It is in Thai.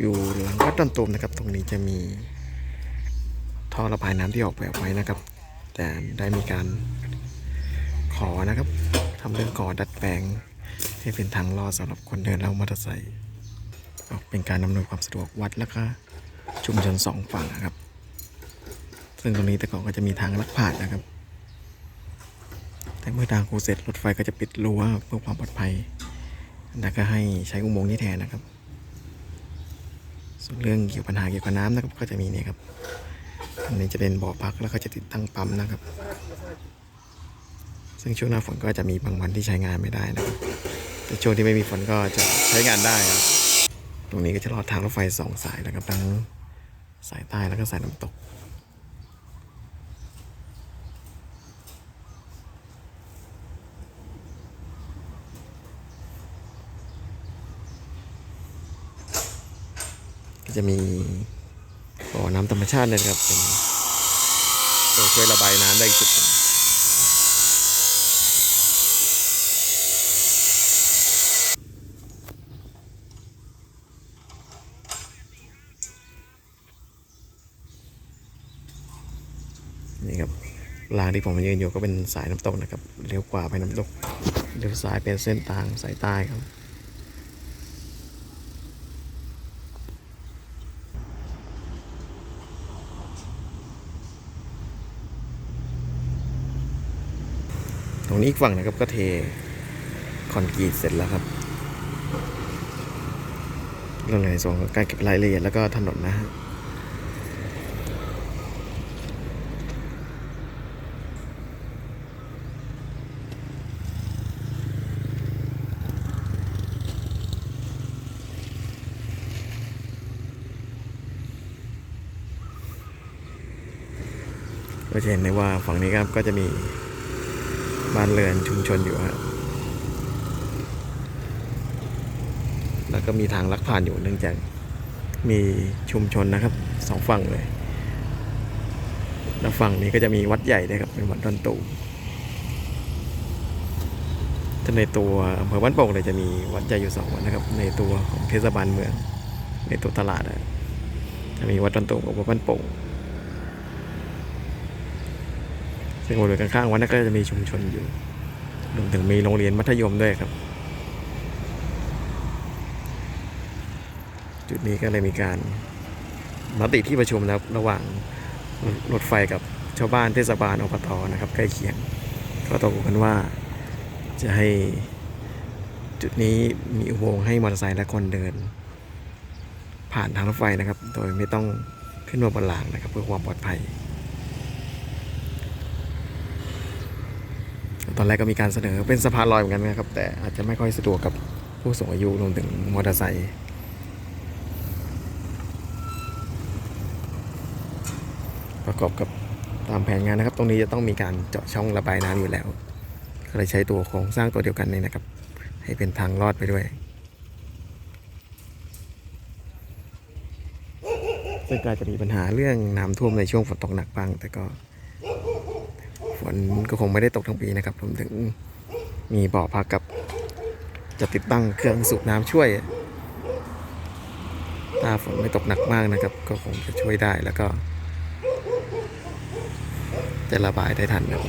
อยู่หลังวัดดอนตูมนะครับ ตรงนี้จะมีท่อระบายน้ำที่ออกแบบไว้นะครับ แต่ได้มีการขอนะครับทำเรื่องขอดัดแปลง ให้เป็นทางลอดสำหรับคนเดินแล้วมอเตอร์ไซค์เป็นการอำนวยความสะดวกวัดแล้วก็ชุมชนสองฝั่งนะครับ ซึ่งตรงนี้แต่ก่อนก็จะมีทางลักผ่านนะครับ แต่เมื่อทางคูเสร็จรถไฟก็จะปิดรั้วเพื่อความปลอดภัยแล้วก็ให้ใช้อุโมงค์นี้แทนนะครับ ส่วนเรื่องเกี่ยวกับปัญหาเกี่ยวกับน้ำนะครับ ก็จะมีเนี่ยครับอันนี้จะเป็นบ่อพักแล้วก็จะติดตั้งปั๊มนะครับ ซึ่งช่วงหน้าฝนก็จะมีบางวันที่ใช้งานไม่ได้นะครับแต่ช่วงที่ไม่มีฝนก็จะใช้งานได้ครับตรงนี้ก็จะลอดทางรถไฟสองสายนะครับทั้งสายใต้แล้วก็สายน้ำตก จะมีบ่อน้ำธรรมชาติเนยนะครับเป็นตัวช่วยระบายน้ำได้อีกจุดนึงนี่ครับรางที่ผมยืนอยู่ก็เป็นสายน้ำตกนะครับ เลี้ยวขวาไปน้ำตก เลี้ยวซ้ายเป็นเส้นทางสายใต้ครับ รงนี้อีกฝั่งนะครับก็เทคอนกรีตเสร็จแล้วครับเรื่องในส่วนของการเก็บรายละเอียดแล้วก็ถนนนะฮะก็จะเห็นได้ว่าฝั่งนี้ครับก็จะมี บ้านเรือนชุมชนอยู่ครับแล้วก็มีทางลักผ่านอยู่เนื่องจากมีชุมชนนะครับสองฝั่งเลย แล้วฝั่งนี้ก็จะมีวัดใหญ่ด้วยครับเป็นวัดดอนตูถ้าในตัวอำเภอบ้านโป่งเลยจะมีวัดใหญ่อยู่สองวัดนะครับ ในตัวของเทศบาลเมือง ในตัวตลาดอะจะมีวัดดอนตูกับวัดบ้านโป่ง ซึ่งบริเวณข้างๆวัดนั้นก็จะมีชุมชนอยู่รวมถึงมีโรงเรียนมัธยมด้วยครับ จุดนี้ก็เลยมีการมติที่ประชุมนะครับระหว่างรถไฟกับชาวบ้านเทศบาลอบตนะครับ ใกล้เคียงก็ตกลงกันว่าจะให้จุดนี้มีอุโมงค์ให้มอเตอร์ไซค์และคนเดิน ผ่านทางรถไฟนะครับ โดยไม่ต้องขึ้นมาบนรางนะครับ เพื่อความปลอดภัย ตอนแรกก็มีการเสนอเป็นสะพานลอยเหมือนกันนะครับ แต่อาจจะไม่ค่อยสะดวกกับผู้สูงอายุรวมถึงมอเตอร์ไซค์ประกอบกับตามแผนงานนะครับ ตรงนี้จะต้องมีการเจาะช่องระบายน้ำอยู่แล้ว ก็เลยใช้ตัวโครงสร้างตัวเดียวกันนี่นะครับ ให้เป็นทางลอดไปด้วยซึ่งก็อาจจะมีปัญหาเรื่องน้ำท่วมในช่วงฝนตกหนักบ้าง แต่ก็ ฝนก็คงไม่ได้ตกทั้งปีนะครับผมถึงมีบ่อพักกับ จะติดตั้งเครื่องสูบน้ำช่วย ถ้าฝนไม่ตกหนักมากนะครับ ก็คงจะช่วยได้แล้วก็ จะระบายได้ทันครับ